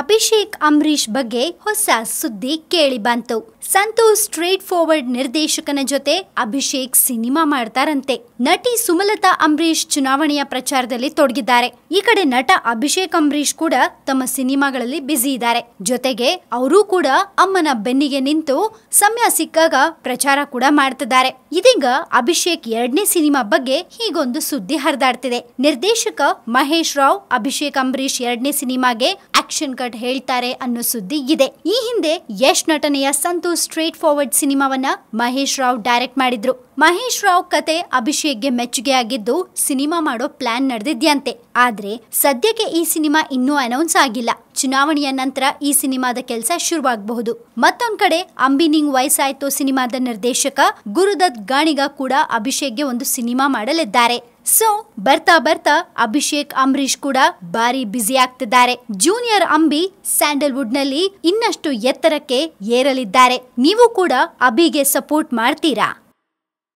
ಅಭಿಷೇಕ್ ಅಂಬರೀಷ್ ಬಗ್ಗೆ ಹೊಸ ಸುದ್ದಿ ಕೇಳಿ ಬಂತು. ಸಂತೋಷ್ ಸ್ಟ್ರೇಟ್ ಫಾರ್ವರ್ಡ್ ನಿರ್ದೇಶಕನ ಜೊತೆ ಅಭಿಷೇಕ್ ಸಿನಿಮಾ ಮಾಡ್ತಾರಂತೆ. ನಟಿ ಸುಮಲತಾ ಅಂಬರೀಷ್ ಚುನಾವಣೆಯ ಪ್ರಚಾರದಲ್ಲಿ ತೊಡಗಿದ್ದಾರೆ. ಈ ಕಡೆ ನಟ ಅಭಿಷೇಕ್ ಅಂಬರೀಷ್ ಕೂಡ ತಮ್ಮ ಸಿನಿಮಾಗಳಲ್ಲಿ ಬ್ಯುಸಿ ಇದ್ದಾರೆ. ಜೊತೆಗೆ ಅವರೂ ಕೂಡ ಅಮ್ಮನ ಬೆನ್ನಿಗೆ ನಿಂತು ಸಮಯ ಸಿಕ್ಕಾಗ ಪ್ರಚಾರ ಕೂಡ ಮಾಡ್ತಿದ್ದಾರೆ. ಇದೀಗ ಅಭಿಷೇಕ್ ಎರಡನೇ ಸಿನಿಮಾ ಬಗ್ಗೆ ಹೀಗೊಂದು ಸುದ್ದಿ ಹರಿದಾಡ್ತಿದೆ. ನಿರ್ದೇಶಕ ಮಹೇಶ್ ರಾವ್ ಅಭಿಷೇಕ್ ಅಂಬರೀಷ್ ಎರಡನೇ ಸಿನಿಮಾಗೆ ಆಕ್ಷನ್ ಕಟ್ ಹೇಳ್ತಾರೆ ಅನ್ನೋ ಸುದ್ದಿ ಇದೆ. ಈ ಹಿಂದೆ ಯಶ್ ನಟನೆಯ ಸಂತು ಸ್ಟ್ರೇಟ್ ಫಾರ್ವರ್ಡ್ ಸಿನಿಮಾವನ್ನ ಮಹೇಶ್ ರಾವ್ ಡೈರೆಕ್ಟ್ ಮಾಡಿದ್ರು. ಮಹೇಶ್ ರಾವ್ ಕತೆ ಅಭಿಷೇಕ್ಗೆ ಮೆಚ್ಚುಗೆ ಆಗಿದ್ದು ಸಿನಿಮಾ ಮಾಡೋ ಪ್ಲಾನ್ ನಡೆದಿದ್ಯಂತೆ. ಆದ್ರೆ ಸದ್ಯಕ್ಕೆ ಈ ಸಿನಿಮಾ ಇನ್ನೂ ಅನೌನ್ಸ್ ಆಗಿಲ್ಲ. ಚುನಾವಣೆಯ ನಂತರ ಈ ಸಿನಿಮಾದ ಕೆಲಸ ಶುರುವಾಗಬಹುದು. ಮತ್ತೊಂದ್ ಕಡೆ ಅಂಬಿನಿಂಗ್ ವಯಸ್ಸಾಯ್ತೋ ಸಿನಿಮಾದ ನಿರ್ದೇಶಕ ಗುರುದತ್ ಗಾಣಿಗ ಕೂಡ ಅಭಿಷೇಕ್ಗೆ ಒಂದು ಸಿನಿಮಾ ಮಾಡಲಿದ್ದಾರೆ. ಸೊ, ಬರ್ತಾ ಬರ್ತಾ ಅಭಿಷೇಕ್, ಅಂಬರೀಷ್ ಕೂಡ ಬಾರಿ ಬ್ಯುಸಿ ಆಗ್ತಿದ್ದಾರೆ. ಜೂನಿಯರ್ ಅಂಬಿ ಸ್ಯಾಂಡಲ್ವುಡ್ನಲ್ಲಿ ಇನ್ನಷ್ಟು ಎತ್ತರಕ್ಕೆ ಏರಲಿದ್ದಾರೆ. ನೀವು ಕೂಡ ಅಭಿಗೆ ಸಪೋರ್ಟ್ ಮಾಡ್ತೀರಾ?